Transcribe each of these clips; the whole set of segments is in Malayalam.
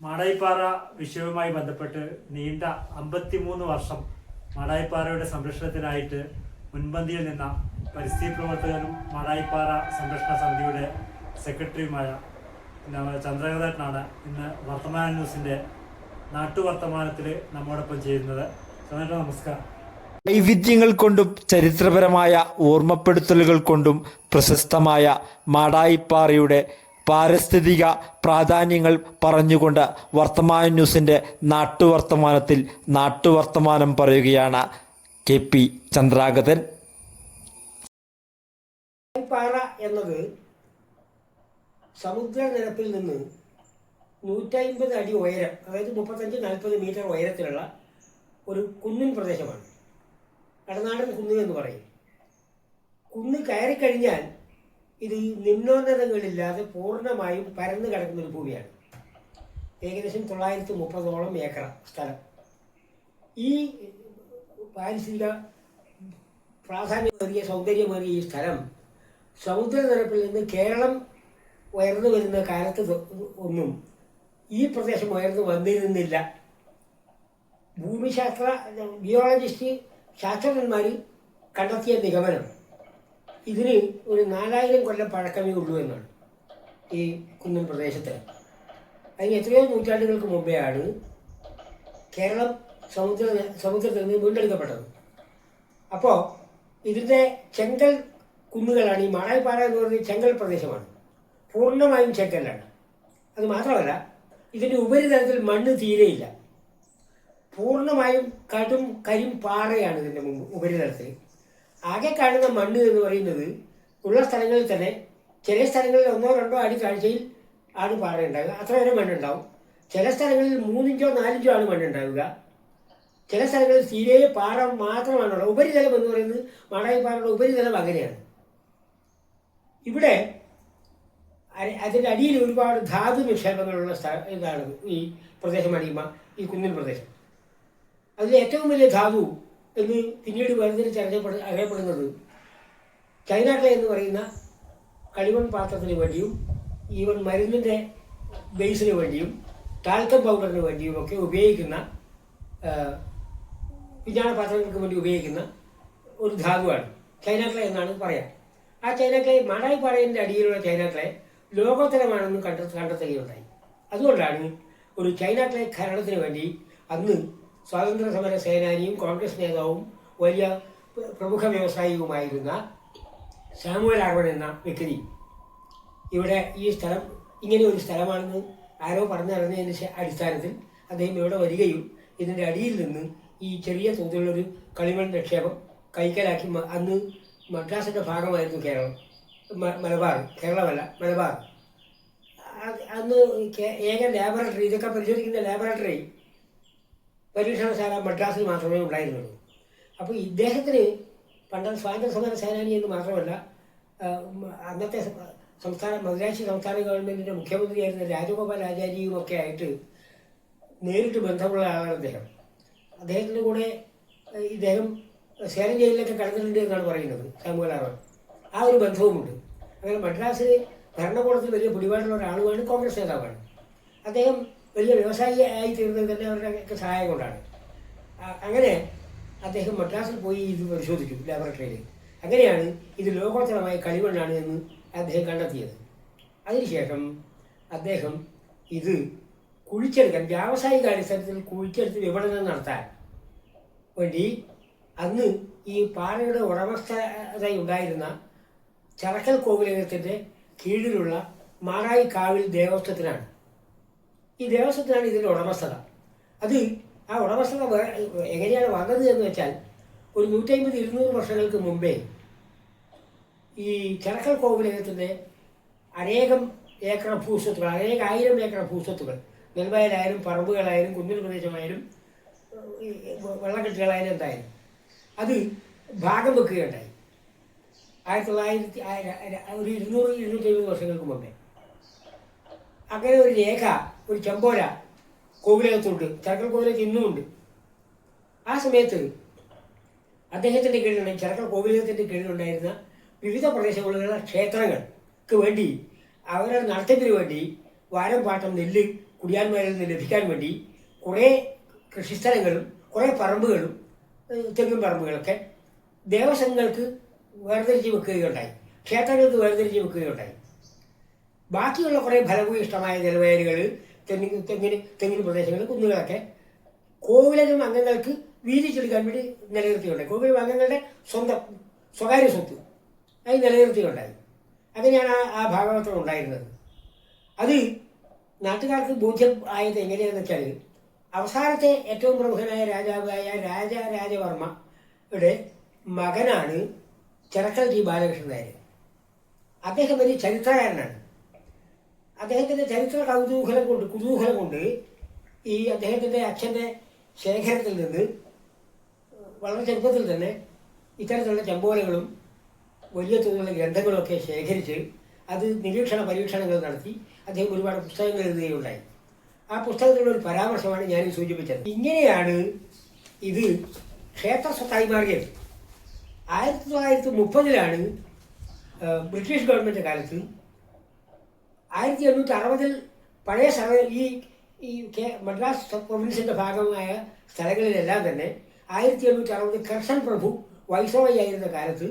മാടായിപ്പാറ വിഷയവുമായി ബന്ധപ്പെട്ട് നീണ്ട അമ്പത്തിമൂന്ന് വർഷം മാടായിപ്പാറയുടെ സംരക്ഷണത്തിനായിട്ട് മുൻപന്തിയിൽ നിന്ന പരിസ്ഥിതി പ്രവർത്തകനും മാടായിപ്പാറ സംരക്ഷണ സമിതിയുടെ സെക്രട്ടറിയുമായ നമ്മുടെ ചന്ദ്രകേട്ടനാണ് ഇന്ന് വർത്തമാന ന്യൂസിന്റെ നാട്ടുവർത്തമാനത്തിൽ നമ്മോടൊപ്പം ചെയ്യുന്നത് നമസ്കാരം. വൈവിധ്യങ്ങൾ കൊണ്ടും ചരിത്രപരമായ ഓർമ്മപ്പെടുത്തലുകൾ കൊണ്ടും പ്രശസ്തമായ മാടായിപ്പാറയുടെ പാരിസ്ഥിതിക പ്രാധാന്യങ്ങൾ പറഞ്ഞുകൊണ്ട് വർത്തമാന ന്യൂസിന്റെ നാട്ടുവർത്തമാനത്തിൽ നാട്ടുവർത്തമാനം പറയുകയാണ് കെ പി ചന്ദ്രാഗതൻ. പാറ എന്നത് സമുദ്രനിരപ്പിൽ നിന്ന് നൂറ്റമ്പത് അടി ഉയരം അതായത് മുപ്പത്തഞ്ച് നാൽപ്പത് മീറ്റർ ഉയരത്തിലുള്ള ഒരു കുന്നിൻ പ്രദേശമാണ്. കടനാടൻ കുന്ന് എന്ന് പറയും. കുന്ന് കയറിക്കഴിഞ്ഞാൽ ഇത് നിമ്നോന്നതങ്ങളില്ലാതെ പൂർണമായും പരന്നു കിടക്കുന്ന ഒരു ഭൂമിയാണ്. ഏകദേശം തൊള്ളായിരത്തി മുപ്പതോളം ഏക്കർ സ്ഥലം. ഈ പാരിസ്ഥിതിക പ്രാധാന്യമേറിയ സൗന്ദര്യമേറിയ ഈ സ്ഥലം സമുദ്രനിരപ്പിൽ നിന്ന് കേരളം ഉയർന്നു വരുന്ന കാലത്ത് ഒന്നും ഈ പ്രദേശം ഉയർന്നു വന്നിരുന്നില്ല. ഭൂമിശാസ്ത്ര ജിയോളജിസ്റ്റ് ശാസ്ത്രജ്ഞന്മാർ കണ്ടെത്തിയ നിഗമനം ഇതിന് ഒരു നാലായിരം കൊല്ലം പഴക്കമേ ഉള്ളൂ എന്നാണ് ഈ കുന്നൻ പ്രദേശത്ത്. അതിന് എത്രയോ നൂറ്റാണ്ടുകൾക്ക് മുമ്പെയാണ് കേരളം സമുദ്ര സമുദ്രത്തിൽ നിന്ന് വീണ്ടെടുക്കപ്പെട്ടത്. അപ്പോൾ ഇതിന്റെ ചെങ്കൽ കുന്നുകളാണ് ഈ മാളായിപ്പാറ എന്ന് പറയുന്നത് ചെങ്കൽ പ്രദേശമാണ്. പൂർണമായും ചെങ്കല്ലാണ്. അത് മാത്രമല്ല ഇതിന്റെ ഉപരിതലത്തിൽ മണ്ണ് തീരെയില്ല. പൂർണമായും കടും കരിം പാറയാണ് ഇതിന്റെ ഉപരിതലത്തിൽ. ആകെ കാണുന്ന മണ്ണ് എന്ന് പറയുന്നത് ഉള്ള സ്ഥലങ്ങളിൽ തന്നെ ചില സ്ഥലങ്ങളിൽ ഒന്നോ രണ്ടോ അടി കാഴ്ചയിൽ ആണ് പാറയുണ്ടാകുക അത്ര വരെ മണ്ണുണ്ടാവും ചില സ്ഥലങ്ങളിൽ മൂന്നിഞ്ചോ നാലിഞ്ചോ ആണ് മണ്ണുണ്ടാവുക ചില സ്ഥലങ്ങളിൽ തീരെ പാറ മാത്രമാണുള്ളത് ഉപരിതലം എന്ന് പറയുന്നത് മാടായി പാറയുടെ ഉപരിതലം അങ്ങനെയാണ്. ഇവിടെ അതിന്റെ അടിയിൽ ഒരുപാട് ധാതു നിക്ഷേപങ്ങളുള്ള സ്ഥലം ഇതാണ് ഈ പ്രദേശമാണ് ഈ ഈ കുന്നിൻ പ്രദേശം. അതിൽ ഏറ്റവും വലിയ ധാതു എന്ന് പിന്നീട് വേർതിരിച്ച് അറിയപ്പെട അറിയപ്പെടുന്നത്. ചൈനാക്കളെ എന്ന് പറയുന്ന കളിമൺ പാത്രത്തിന് വേണ്ടിയും ഈവൻ മരുന്നിന്റെ ബേസിന് വേണ്ടിയും ടാൽക്കം പൗഡറിന് വേണ്ടിയും ഒക്കെ ഉപയോഗിക്കുന്ന വിജ്ഞാന പാത്രങ്ങൾക്ക് വേണ്ടി ഉപയോഗിക്കുന്ന ഒരു ധാതുവാണ്. ചൈനാക്കളെ എന്നാണ് പറയാം. ആ ചൈനാക്കളെ മാടായി പാറയിന്റെ അടിയിലുള്ള ചൈനാക്കളെ ലോകോത്തരമാണെന്ന് കണ്ട കണ്ടെത്തുകയുണ്ടായി അതുകൊണ്ടാണ് ഒരു ചൈനാക്കളെ ഖനനത്തിന് വേണ്ടി അന്ന് സ്വാതന്ത്ര്യ സമര സേനാനിയും കോൺഗ്രസ് നേതാവും വലിയ പ്രമുഖ വ്യവസായിയുമായിരുന്ന സാമുവൽ ആർവൺ എന്ന വ്യക്തി. ഇവിടെ ഈ സ്ഥലം ഇങ്ങനെ ഒരു സ്ഥലമാണെന്ന് ആരോ പറഞ്ഞു ശ- അടിസ്ഥാനത്തിൽ അദ്ദേഹം ഇവിടെ വരികയും ഇതിന്റെ അടിയിൽ നിന്ന് ഈ ചെറിയ തോതിലുള്ളൊരു കളിമൺ നിക്ഷേപം കൈക്കലാക്കി അന്ന് മദ്രാസിന്റെ ഭാഗമായിരുന്നു കേരളം. മലബാർ കേരളമല്ല മലബാർ. അന്ന് ഏക ലാബറട്ടറി ഇതൊക്കെ പരിശോധിക്കുന്ന ലാബറട്ടറി പരീക്ഷണശാല മദ്രാസിൽ മാത്രമേ ഉണ്ടായിരുന്നുള്ളൂ. അപ്പോൾ ഇദ്ദേഹത്തിന് പണ്ട് സ്വാതന്ത്ര്യ സമര സേനാനി എന്ന് മാത്രമല്ല അന്നത്തെ സംസ്ഥാന മദ്രാശി സംസ്ഥാന ഗവൺമെന്റിന്റെ മുഖ്യമന്ത്രിയായിരുന്ന രാജഗോപാൽ ആചാര്യയും ഒക്കെ ആയിട്ട് നേരിട്ട് ബന്ധമുള്ള ആളാണ് അദ്ദേഹം. അദ്ദേഹത്തിന്റെ കൂടെ ഇദ്ദേഹം സേലം ജയിലിലൊക്കെ കടന്നിട്ടുണ്ട് എന്നാണ് പറയുന്നത് സാമൂഹ്യ ആ ഒരു ബന്ധവുമുണ്ട്. അങ്ങനെ മദ്രാസിൽ ഭരണകൂടത്തിൽ വലിയ പിടിപാടുള്ള ഒരാളുമാണ് കോൺഗ്രസ് നേതാവാണ്. അദ്ദേഹം വലിയ വ്യവസായി ആയി തീർന്നത് തന്നെ അവരുടെ സഹായം കൊണ്ടാണ്. അങ്ങനെ അദ്ദേഹം മദ്രാസിൽ പോയി ഇത് പരിശോധിച്ചു ലാബറട്ടറിയിൽ അങ്ങനെയാണ് ഇത് ലോകോത്തരമായ കളിമണ്ണാണ് എന്ന് അദ്ദേഹം കണ്ടെത്തിയത്. അതിനുശേഷം അദ്ദേഹം ഇത് കുഴിച്ചെടുക്കാൻ വ്യാവസായിക അടിസ്ഥാനത്തിൽ കുഴിച്ചെടുത്ത് വിപണനം നടത്താൻ വേണ്ടി അന്ന് ഈ പാറയുടെ ഉടമസ്ഥതയുണ്ടായിരുന്ന ചറക്കൽ കോവിലകത്തിന്റെ കീഴിലുള്ള മാറായി കാവിൽ ദേവസ്വത്തിനാണ്. ഈ ദേവസ്വത്തിനാണ് ഇതിന്റെ ഉടമസ്ഥത. അത് ആ ഉടമസ്ഥത എങ്ങനെയാണ് വന്നത് എന്ന് വെച്ചാൽ ഒരു നൂറ്റമ്പത് ഇരുന്നൂറ് വർഷങ്ങൾക്ക് മുമ്പേ ഈ ചിറക്കൽ കോവിലകത്തിന്റെ അനേകം ഏക്കർ ഭൂസ്വത്തുകൾ അനേക ആയിരം ഏക്കർ ഭൂസ്വത്തുകൾ നെൽവയലായാലും പറമ്പുകളായാലും കുന്നിൽ പ്രദേശമായാലും വെള്ളക്കെട്ടുകളായാലും എന്തായാലും അത് ഭാഗം വെക്കുകയുണ്ടായി. ആയിരത്തി തൊള്ളായിരത്തി ഒരു ഇരുന്നൂറ് ഇരുന്നൂറ്റി എഴുപത് വർഷങ്ങൾക്ക് മുമ്പേ. അങ്ങനെ ഒരു രേഖ ഒരു ചെമ്പോല കോവിലകത്തുണ്ട്. ചരക്കൽ കോവിലകത്ത് ഇന്നുമുണ്ട് ആ സമയത്ത് അദ്ദേഹത്തിന്റെ കീഴിലുണ്ട് ചരക്കൽ കോവിലകത്തിന്റെ കീഴിലുണ്ടായിരുന്ന വിവിധ പ്രദേശങ്ങളിലുള്ള ക്ഷേത്രങ്ങൾക്ക് വേണ്ടി അവരുടെ നടത്തിപ്പിന് വേണ്ടി വാരം പാട്ടം നെല്ല് കുടിയാന്മാരിൽ നിന്ന് ലഭിക്കാൻ വേണ്ടി കുറേ കൃഷിസ്ഥലങ്ങളും കുറേ പറമ്പുകളും തെങ്ങും പറമ്പുകളൊക്കെ ദേവസ്വങ്ങൾക്ക് വേർതിരിച്ച് വെക്കുകയുണ്ടായി. ക്ഷേത്രങ്ങൾക്ക് വേർതിരിച്ച് വെക്കുകയുണ്ടായി. ബാക്കിയുള്ള കുറേ ഫലഭൂയിഷ്ടമായ ജലവയലുകൾ തെങ്ങിന് തെങ്ങിന് തെങ്ങിന് പ്രദേശങ്ങൾ കുന്നുകളൊക്കെ. കോവിലകം അംഗങ്ങൾക്ക് വീതിച്ചെടുക്കാൻ വേണ്ടി നിലനിർത്തിയുണ്ടായി കോവിലും അംഗങ്ങളുടെ സ്വന്തം സ്വകാര്യ സ്വത്ത്. അത് നിലനിർത്തിയുണ്ടായി അങ്ങനെയാണ് ആ ഭാഗവത്തം ഉണ്ടായിരുന്നത്. അത് നാട്ടുകാർക്ക് ബോധ്യം ആയത് എങ്ങനെയാണെന്ന് വെച്ചാൽ അവസാനത്തെ ഏറ്റവും പ്രമുഖനായ രാജാവായ രാജ രാജവർമ്മയുടെ മകനാണ് ചിറക്കൽ ജി ബാലകൃഷ്ണൻ നായർ. അദ്ദേഹം ഒരു ചരിത്രകാരനാണ്. അദ്ദേഹത്തിന്റെ ചരിത്ര കൗതൂഹലം കൊണ്ട് കുതൂഹലം കൊണ്ട് ഈ അദ്ദേഹത്തിന്റെ അച്ഛന്റെ ശേഖരത്തിൽ നിന്ന് വളരെ ചെറുപ്പത്തിൽ തന്നെ ഇത്തരത്തിലുള്ള ചെമ്പോലകളും വലിയ തോതിലുള്ള ഗ്രന്ഥങ്ങളൊക്കെ ശേഖരിച്ച് അത് നിരീക്ഷണ പരീക്ഷണങ്ങൾ നടത്തി അദ്ദേഹം ഒരുപാട് പുസ്തകങ്ങൾ എഴുതുകയുണ്ടായി. ആ പുസ്തകത്തിലുള്ള ഒരു പരാമർശമാണ് ഞാൻ സൂചിപ്പിച്ചത്. ഇങ്ങനെയാണ് ഇത് ക്ഷേത്ര സ്വത്തായി മാറിയത് ആയിരത്തി തൊള്ളായിരത്തി മുപ്പതിലാണ് ബ്രിട്ടീഷ് ഗവൺമെന്റ് കാലത്ത് ആയിരത്തി എണ്ണൂറ്റി അറുപതിൽ പഴയ സർവേ ഈ ഈ കെ മദ്രാസ് പ്രൊവിൻസിന്റെ ഭാഗമായ സ്ഥലങ്ങളിലെല്ലാം തന്നെ ആയിരത്തി എണ്ണൂറ്റി അറുപത് കർഷൻ പ്രഭു വൈസ്രോയി ആയിരുന്ന കാലത്ത്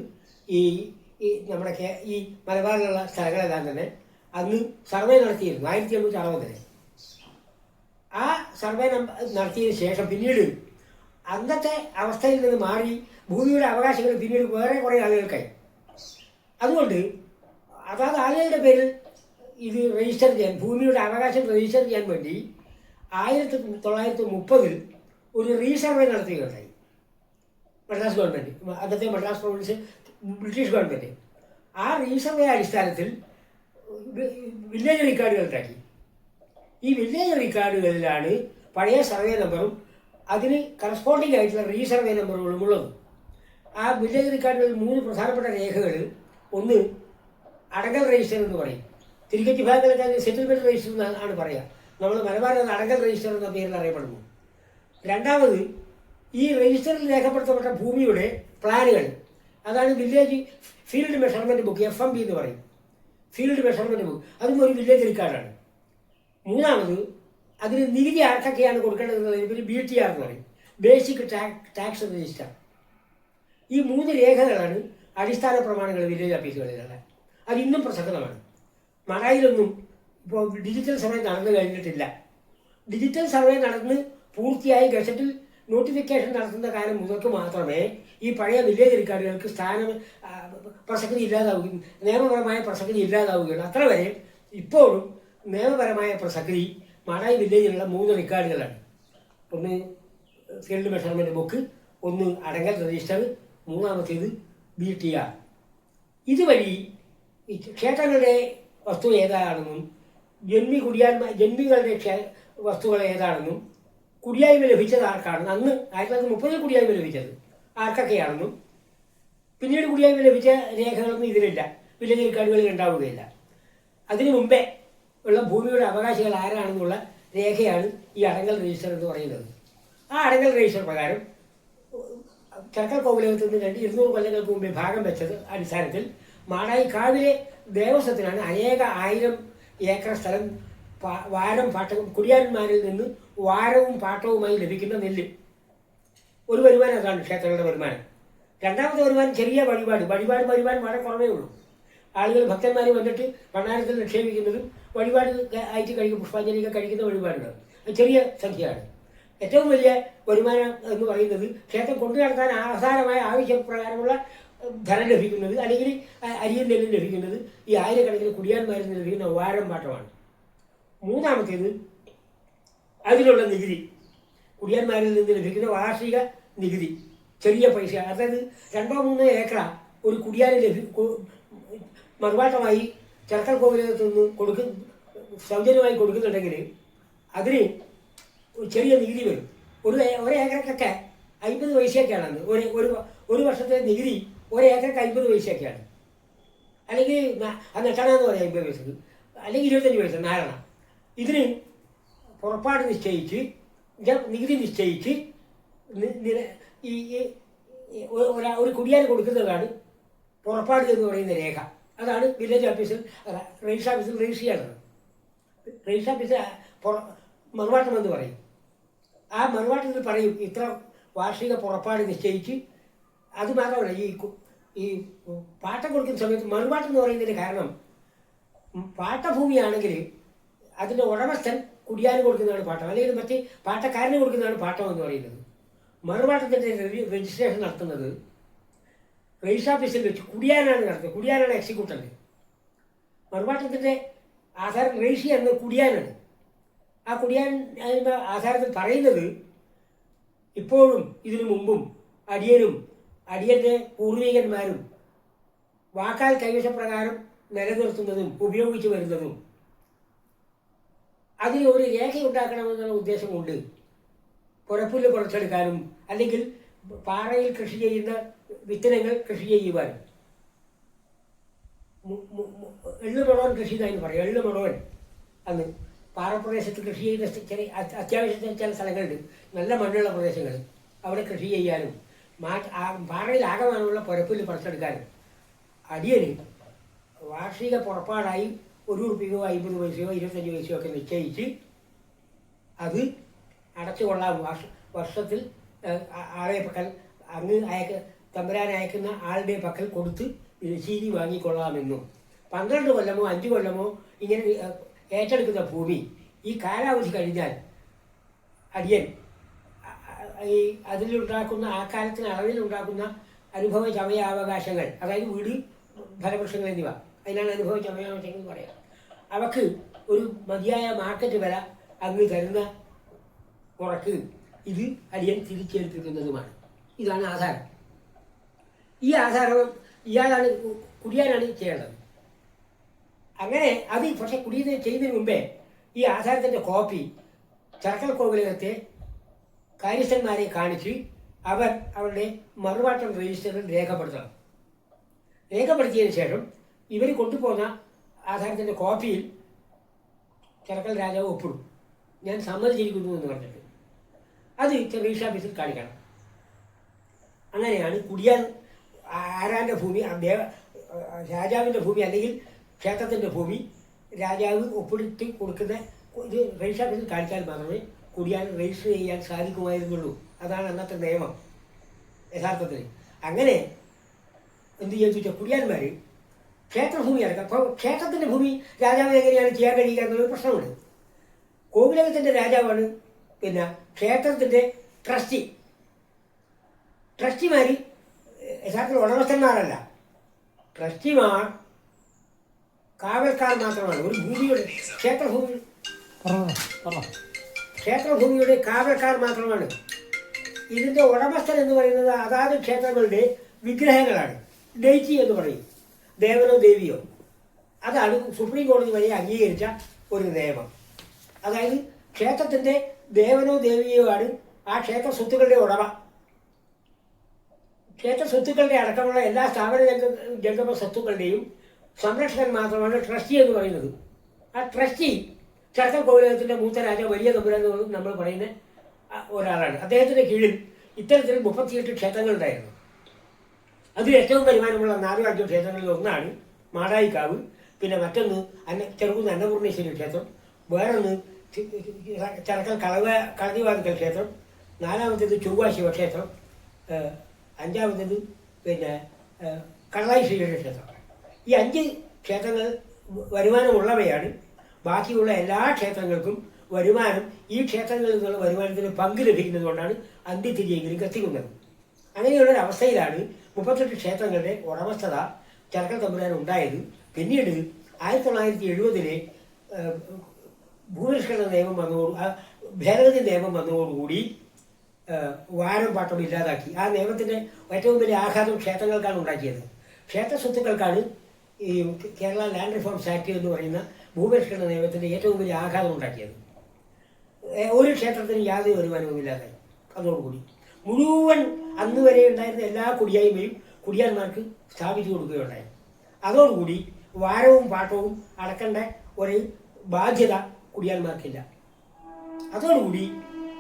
ഈ ഈ നമ്മുടെ കേ ഈ മലബാറിലുള്ള സ്ഥലങ്ങളെല്ലാം തന്നെ അന്ന് സർവേ നടത്തിയിരുന്നു ആയിരത്തി എണ്ണൂറ്റി അറുപതിൽ ആ സർവേ നമ്പർ നടത്തിയതിനു ശേഷം പിന്നീട് അന്നത്തെ അവസ്ഥയിൽ നിന്ന് മാറി ഭൂമിയുടെ അവകാശങ്ങൾ പിന്നീട് വേറെ കുറേ ആളുകൾക്കായി. അതുകൊണ്ട് അതാത് ആളുകളുടെ പേരിൽ ഇത് രജിസ്റ്റർ ചെയ്യാൻ ഭൂമിയുടെ അവകാശം രജിസ്റ്റർ ചെയ്യാൻ വേണ്ടി ആയിരത്തി തൊള്ളായിരത്തി മുപ്പതിൽ ഒരു റീസർവേ നടത്തുകയുണ്ടായി മദ്രാസ് ഗവൺമെന്റ് അന്നത്തെ മദ്രാസ് പ്രൊവിൻസ് ബ്രിട്ടീഷ് ഗവൺമെന്റ് ആ റീസർവേ അടിസ്ഥാനത്തിൽ വില്ലേജ് റെക്കോർഡുകൾ ഉണ്ടാക്കി. ഈ വില്ലേജ് റെക്കോർഡുകളിലാണ് പഴയ സർവേ നമ്പറും അതിന് കറസ്പോണ്ടിങ് ആയിട്ടുള്ള റീസർവേ നമ്പറുകളും ഉള്ളത്. ആ വില്ലേജ് റെക്കോർഡുകളിൽ മൂന്ന് പ്രധാനപ്പെട്ട രേഖകൾ ഒന്ന് അടങ്കൽ രജിസ്റ്റർ എന്ന് പറയും. തിരികറ്റി വിഭാഗത്തിലേക്ക് സെറ്റിൽമെന്റ് രജിസ്റ്റർ എന്നാണ് പറയുക നമ്മൾ മലബാറിൽ അടങ്കൽ രജിസ്റ്റർ എന്ന പേരിൽ അറിയപ്പെടുന്നു. രണ്ടാമത് ഈ രജിസ്റ്ററിൽ രേഖപ്പെടുത്തപ്പെട്ട ഭൂമിയുടെ പ്ലാനുകൾ. അതാണ് village field measurement book F M B എന്ന് പറയും. ഫീൽഡ് മെഷർമെന്റ് ബുക്ക് അതും ഒരു വില്ലേജ് റിക്കാർഡാണ് മൂന്നാമത് അതിന് നികുതി ആർക്കൊക്കെയാണ് കൊടുക്കേണ്ടത് പിന്നെ ബി ടി ആർ എന്ന് പറയും. ബേസിക് ടാക്സ് രജിസ്റ്റർ ഈ മൂന്ന് രേഖകളാണ് അടിസ്ഥാന പ്രമാണങ്ങൾ വില്ലേജ് ഓഫീസുകളിലുള്ള അത് ഇന്നും പ്രസക്തമാണ്. മണയിലൊന്നും ഇപ്പോൾ ഡിജിറ്റൽ സർവേ നടന്നു കഴിഞ്ഞിട്ടില്ല. ഡിജിറ്റൽ സർവേ നടന്ന് പൂർത്തിയായി ഗസറ്റിൽ നോട്ടിഫിക്കേഷൻ നടത്തുന്ന കാലം മുതൽക്ക് മാത്രമേ ഈ പഴയ വില്ലേജ് റിക്കാർഡുകൾക്ക് സ്ഥാനം പ്രസക്തി ഇല്ലാതാവുകയും നിയമപരമായ പ്രസക്തി ഇല്ലാതാവുകയുള്ളൂ. അത്ര വരെ ഇപ്പോഴും നിയമപരമായ പ്രസക്തി മണായി വില്ലേജിലുള്ള മൂന്ന് റിക്കാർഡുകളാണ് ഒന്ന് ഫീൽഡ് മെഷർമെന്റ് ബുക്ക് ഒന്ന് അടങ്ങൽ രജിസ്റ്റർ മൂന്നാമത്തേത് ബി ടി ആർ ഇതുവഴി ക്ഷേത്രങ്ങളുടെ വസ്തു ഏതാണെന്നും ജന്മി കുടിയായ്മ ജന്മികളുടെ വസ്തുക്കൾ ഏതാണെന്നും കുടിയായ്മ ലഭിച്ചത് ആർക്കാണ്? അന്ന് ആയിരത്തി തൊള്ളായിരത്തി മുപ്പതിൽ കുടിയായ്മ ലഭിച്ചത് ആർക്കൊക്കെയാണെന്നും. പിന്നീട് കുടിയായ്മ ലഭിച്ച രേഖകളൊന്നും ഇതിലില്ല. വില്ലേജ് റെക്കോർഡുകളിൽ ഉണ്ടാവുകയില്ല. അതിനു മുമ്പേ ഉള്ള ഭൂമിയുടെ അവകാശികൾ ആരാണെന്നുള്ള രേഖയാണ് ഈ അടങ്കൽ രജിസ്റ്റർ എന്ന് പറയുന്നത്. ആ അടങ്കൽ രജിസ്റ്റർ പ്രകാരം ചർക്കൽ കോവിലകത്ത് നിന്ന് രണ്ട് ഇരുന്നൂറ് കൊല്ലങ്ങൾക്ക് മുമ്പേ ഭാഗം വെച്ചത് അടിസ്ഥാനത്തിൽ മാടായി കാവിലെ ദേവസ്വത്തിനാണ് അനേക ആയിരം ഏക്കർ സ്ഥലം വാരം പാട്ടവും കുടിയാന്മാരിൽ നിന്ന് വാരവും പാട്ടവുമായി ലഭിക്കുന്ന നെല്ല്. ഒരു വരുമാനം അതാണ് ക്ഷേത്രങ്ങളുടെ വരുമാനം. രണ്ടാമത്തെ വരുമാനം ചെറിയ വഴിപാട്. വഴിപാട് വരുമാനം വളരെ കുറവേ ഉള്ളൂ. ആളുകൾ ഭക്തന്മാർ വന്നിട്ട് ഭണ്ണാരത്തിൽ നിക്ഷേപിക്കുന്നതും വഴിപാട് ആയിട്ട് കഴിക്കും പുഷ്പാഞ്ജലിയൊക്കെ കഴിക്കുന്ന വഴിപാടുകൾ അത് ചെറിയ സംഖ്യയാണ്. ഏറ്റവും വലിയ വരുമാനം എന്ന് പറയുന്നത് ക്ഷേത്രം കൊണ്ടു നടത്താൻ ആധാരമായ ആവശ്യപ്രകാരമുള്ള ധനം ലഭിക്കുന്നത് അല്ലെങ്കിൽ അരിയും നെല്ലും ലഭിക്കുന്നത് ഈ ആയിരക്കണക്കിന് കുടിയാന്മാരിൽ നിന്ന് ലഭിക്കുന്ന വാരം പാട്ടമാണ് മൂന്നാമത്തേത് അതിലുള്ള നികുതി. കുടിയാന്മാരിൽ നിന്ന് ലഭിക്കുന്ന വാർഷിക നികുതി ചെറിയ പൈസ. അതായത് രണ്ടോ മൂന്നോ ഏക്കറ ഒരു കുടിയാന് ലഭി മറുപാട്ടമായി ചെറുക്കൽ കോവിലകത്ത് നിന്ന് കൊടുക്ക സൗജന്യമായി കൊടുക്കുന്നുണ്ടെങ്കിൽ അതിന് ചെറിയ നികുതി വരും. ഒരു ഒരേക്കറക്കൊക്കെ അമ്പത് പൈസയൊക്കെയാണ് ഒരു ഒരു വർഷത്തെ നികുതി ഒരു ഏക്കർക്ക് അമ്പത് പൈസയൊക്കെയാണ് അല്ലെങ്കിൽ നെട്ടണമെന്ന് പറയാം അമ്പത് പൈസക്ക്. അല്ലെങ്കിൽ ഇരുപത്തഞ്ച് പൈസ നാരണ ഇതിന് പുറപ്പാട് നിശ്ചയിച്ച് നികുതി നിശ്ചയിച്ച് ഈ ഒരു കുടിയാൻ കൊടുക്കുന്നതാണ് പുറപ്പാട് എന്ന് പറയുന്ന രേഖ. അതാണ് വില്ലേജ് ഓഫീസിൽ രജിസ്റ്റർ ഓഫീസിൽ രജിസ്റ്റർ ചെയ്യേണ്ടത് രജിസ്റ്റർ ഓഫീസിൽ പുറ- മറുവാട്ടം എന്ന് പറയും. ആ മറുവാട്ടത്തിൽ പറയും ഇത്ര വാർഷിക പുറപ്പാട് നിശ്ചയിച്ച് അത് മാത്രമല്ല ഈ ഈ പാട്ടം കൊടുക്കുന്ന സമയത്ത് മറുപാട്ടം എന്ന് പറയുന്നതിന് കാരണം പാട്ടഭൂമിയാണെങ്കിൽ അതിന്റെ ഉടമസ്ഥൻ കുടിയാന് കൊടുക്കുന്നതാണ് പാട്ടം. അല്ലെങ്കിൽ മറ്റ് പാട്ടക്കാരന് കൊടുക്കുന്നതാണ് പാട്ടം എന്ന് പറയുന്നത്. മറുപാട്ടത്തിന്റെ രജിസ്ട്രേഷൻ നടത്തുന്നത് രജിസ്റ്റർ ഓഫീസിൽ വെച്ച് കുടിയാനാണ് നടത്തുന്നത്. കുടിയാനാണ് എക്സിക്യൂട്ടർ മറുപാട്ടത്തിന്റെ ആധാരം രജിസ്റ്റർ ചെയ്യുന്നത് കുടിയാനാണ്. ആ കുടിയാൻ ആധാരത്തിൽ പറയുന്നത് ഇപ്പോഴും ഇതിനു മുമ്പും അടിയനും അടിയന്റെ പൂർവികന്മാരും വാക്കാൽ കൈവശപ്രകാരം നിലനിർത്തുന്നതും ഉപയോഗിച്ചു വരുന്നതും. അതിന് ഒരു രേഖ ഉണ്ടാക്കണമെന്നുള്ള ഉദ്ദേശമുണ്ട്. പുറപ്പുല്ല് കുറച്ചെടുക്കാനും അല്ലെങ്കിൽ പാറയിൽ കൃഷി ചെയ്യുന്ന വിത്തനങ്ങൾ കൃഷി ചെയ്യുവാനും. എള്ളുമുളവൻ കൃഷി എന്നായിരുന്നു പറയും എള്ളുമുളവൻ അന്ന് പാറപ്രദേശത്ത് കൃഷി ചെയ്യുന്ന ചെറിയ അത്യാവശ്യത്തിന് ചില സ്ഥലങ്ങളുണ്ട്. നല്ല മണ്ണുള്ള പ്രദേശങ്ങൾ. അവിടെ കൃഷി ചെയ്യാനും മാറ്റ പാറയിൽ ആകമാനമുള്ള പുരപ്പിൽ പറിച്ചെടുക്കാനും അടിയന് വാർഷിക പുറപ്പാടായി ഒരു റുപ്യയോ അമ്പത് പൈസയോ ഇരുപത്തഞ്ച് പൈസയോ ഒക്കെ നിശ്ചയിച്ച് അത് അടച്ചു കൊള്ളാം വർഷ വർഷത്തിൽ ആളെ പക്കൽ അങ്ങ് അയക്ക തമ്പുരാൻ അയക്കുന്ന ആളുടെ പക്കൽ കൊടുത്ത് ശീലി വാങ്ങിക്കൊള്ളാമെന്നും. പന്ത്രണ്ട് കൊല്ലമോ അഞ്ച് കൊല്ലമോ ഇങ്ങനെ ഏറ്റെടുക്കുന്ന ഭൂമി ഈ കാലാവധി കഴിഞ്ഞാൽ അടിയൻ ഈ അതിലുണ്ടാക്കുന്ന ആ കാലത്തിന് അളവിലുണ്ടാക്കുന്ന അനുഭവ ചമയാവകാശങ്ങൾ അതായത് വീട് ഫലവൃക്ഷങ്ങൾ എന്നിവ. അതിനാണ് അനുഭവ ചമയാവകാശങ്ങൾ എന്ന് പറയാം അവക്ക് ഒരു മതിയായ മാർക്കറ്റ് വില അങ്ങ് തരുന്ന ഉറക്ക് ഇത് അടിയൻ തിരിച്ചേൽപ്പിക്കുന്നതുമാണ് ഇതാണ് ആധാരം. ഈ ആധാരം ഇയാളാണ് കുടിയാനാണ് ചെയ്യേണ്ടത്. അങ്ങനെ അത് പക്ഷെ കുടിയത് ചെയ്യുന്നതിന് മുമ്പേ ഈ ആധാരത്തിന്റെ കോപ്പി ചരക്കൽ കോവിലകത്തെ കാര്യസ്ഥന്മാരെ കാണിച്ച് അവർ അവരുടെ മറുപാട്ടം രജിസ്റ്ററിൽ രേഖപ്പെടുത്തണം. രേഖപ്പെടുത്തിയതിനു ശേഷം ഇവർ കൊണ്ടുപോകുന്ന ആധാരത്തിന്റെ കോപ്പിയിൽ ചെറുക്കൽ രാജാവ് ഒപ്പിടും. ഞാൻ സമ്മതിച്ചിരിക്കുന്നു എന്ന് പറഞ്ഞിട്ട്. അത് രജിസ്റ്റർ ഓഫീസിൽ കാണിക്കണം. അങ്ങനെയാണ് കുടിയാൻ ആരാന്റെ ഭൂമി രാജാവിന്റെ ഭൂമി അല്ലെങ്കിൽ ക്ഷേത്രത്തിന്റെ ഭൂമി രാജാവ് ഒപ്പിടുത്തി കൊടുക്കുന്ന ഇത് രജിസ്റ്റർ ഓഫീസിൽ കാണിച്ചാൽ മാത്രമേ കുടിയാൻ രജിസ്റ്റർ ചെയ്യാൻ സാധിക്കുമായിരുന്നുള്ളൂ. അതാണ് അന്നത്തെ നിയമം യഥാർത്ഥത്തിൽ. അങ്ങനെ എന്ത് ചെയ്യാന്ന് ചോദിച്ചാൽ കുടിയാന്മാർ ക്ഷേത്രഭൂമി അടക്കം ക്ഷേത്രത്തിന്റെ ഭൂമി രാജാവിന് എങ്ങനെയാണ് ചെയ്യാൻ കഴിയുക എന്നുള്ളൊരു പ്രശ്നമുണ്ട്. കോവിലകത്തിന്റെ രാജാവാണ് പിന്നെ ക്ഷേത്രത്തിന്റെ ട്രസ്റ്റി. ട്രസ്റ്റിമാർ യഥാർത്ഥത്തിൽ ഉടമസ്ഥന്മാരല്ല. ട്രസ്റ്റിമാർ കാവൽക്കാർ മാത്രമാണ്. ഒരു ഭൂമിയുടെ ക്ഷേത്രഭൂമി ക്ഷേത്രഭൂമിയുടെ കാവൽക്കാർ മാത്രമാണ്. ഇതിന്റെ ഉടമസ്ഥൻ എന്ന് പറയുന്നത് അതാത് ക്ഷേത്രങ്ങളുടെ വിഗ്രഹങ്ങളാണ്. ഡേറ്റി എന്ന് പറയും. ദേവനോ ദേവിയോ. അതാണ് സുപ്രീം കോടതി വരെ അംഗീകരിച്ച ഒരു നിയമം. അതായത് ക്ഷേത്രത്തിന്റെ ദേവനോ ദേവിയോ ആണ് ആ ക്ഷേത്ര സ്വത്തുക്കളുടെ ഉടമ. ക്ഷേത്ര സ്വത്തുക്കളുടെ അടക്കമുള്ള എല്ലാ സ്ഥാപന ജംഗ ജംഗമ സ്വത്തുക്കളുടെയും സംരക്ഷകൻ മാത്രമാണ് ട്രസ്റ്റി എന്ന് പറയുന്നത്. ആ ട്രസ്റ്റി ചർക്കൽ കോവിലകത്തിന്റെ മൂത്ത രാജ വലിയ തമ്പുരാൻ നമ്മൾ പറയുന്ന ഒരാളാണ്. അദ്ദേഹത്തിന്റെ കീഴിൽ ഇത്തരത്തിൽ മുപ്പത്തിയെട്ട് ക്ഷേത്രങ്ങളുണ്ടായിരുന്നു അതിൽ ഏറ്റവും വരുമാനമുള്ള നാലോ അഞ്ചോ ക്ഷേത്രങ്ങളിൽ ഒന്നാണ് മാടായിക്കാവ് പിന്നെ മറ്റൊന്ന് അന്ന ചെറുകുന്ന് അന്നപൂർണേശ്വരി ക്ഷേത്രം വേറൊന്ന് ചരക്കൽ കളവ കളതിവാതുക്കൽ ക്ഷേത്രം നാലാമത്തേത് ചൊവ്വാ ശിവക്ഷേത്രം അഞ്ചാമത്തേത് പിന്നെ കള്ളായി ശ്രീകൃഷ്ണ ക്ഷേത്രം. ഈ അഞ്ച് ക്ഷേത്രങ്ങൾ വരുമാനമുള്ളവയാണ് ബാക്കിയുള്ള എല്ലാ ക്ഷേത്രങ്ങൾക്കും വരുമാനം ഈ ക്ഷേത്രങ്ങളിൽ നിന്നുള്ള വരുമാനത്തിന് പങ്ക് ലഭിക്കുന്നത് കൊണ്ടാണ് അന്ത്യത്തിരിയെങ്കിലും കത്തിക്കുന്നത്. അങ്ങനെയുള്ള ഒരു അവസ്ഥയിലാണ് മുപ്പത്തെട്ട് ക്ഷേത്രങ്ങളുടെ ഉടമസ്ഥത ചരക്ക തമ്പുരാൻ ഉണ്ടായത്. പിന്നീട് ആയിരത്തി തൊള്ളായിരത്തി എഴുപതിലെ ഭൂപരിഷ്കരണ നിയമം വന്നതോട് ഭേദഗതി നിയമം വന്നതോടുകൂടി വാരം പാട്ടം ഇല്ലാതാക്കി. ആ നിയമത്തിന്റെ ഏറ്റവും വലിയ ആഘാതം ക്ഷേത്രങ്ങൾക്കാണ് ഉണ്ടാക്കിയത്. ക്ഷേത്ര സ്വത്തുക്കൾക്കാണ് ഈ കേരള ലാൻഡ് റിഫോംസ് ആക്ട് എന്ന് പറയുന്ന ഭൂപരിഷ്കരണ നിയമത്തിന്റെ ഏറ്റവും വലിയ ആഘാതം ഉണ്ടാക്കിയത്. ഒരു ക്ഷേത്രത്തിന് യാതൊരു വരുമാനവും ഇല്ലാതായി അതോടുകൂടി. മുഴുവൻ അന്ന് വരെ ഉണ്ടായിരുന്ന എല്ലാ കുടിയായ്മയും കുടിയാന്മാർക്ക് സ്ഥാപിച്ചു കൊടുക്കുകയുണ്ടായി. അതോടുകൂടി വാരവും പാട്ടവും അടക്കേണ്ട ഒരു ബാധ്യത കുടിയാന്മാർക്കില്ല. അതോടുകൂടി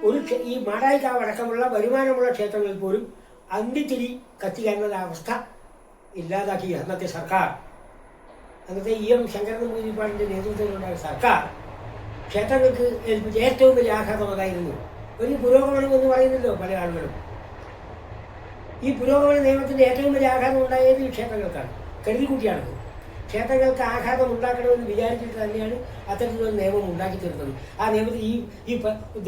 ഒരു ഈ മാടായിക്കാവ് അടക്കമുള്ള വരുമാനമുള്ള ക്ഷേത്രങ്ങളിൽ പോലും അന്തിത്തിരി കത്തിക്കാനുള്ള അവസ്ഥ ഇല്ലാതാക്കി. അന്നത്തെ സർക്കാർ അന്നത്തെ ഇ എം ശങ്കരൻ മുനിപ്പാടിന്റെ നേതൃത്വത്തിലുണ്ടായ സർക്കാർ ക്ഷേത്രങ്ങൾക്ക് ഏൽപ്പിച്ച ഏറ്റവും വലിയ ആഘാതം ഒരു പുരോഗമനം എന്ന് പറയുന്നല്ലോ പല ആളുകളും. ഈ പുരോഗമന നിയമത്തിന്റെ ഏറ്റവും വലിയ ആഘാതം ഉണ്ടായത് ഈ ക്ഷേത്രങ്ങൾക്കാണ്. കരുതിക്കുട്ടിയാണത് ക്ഷേത്രങ്ങൾക്ക് ആഘാതം ഉണ്ടാക്കണമെന്ന് വിചാരിച്ചിട്ട് തന്നെയാണ് അത്തരത്തിലുള്ള നിയമം ഉണ്ടാക്കി തീർത്തത് ആ നിയമത്തിൽ ഈ ഈ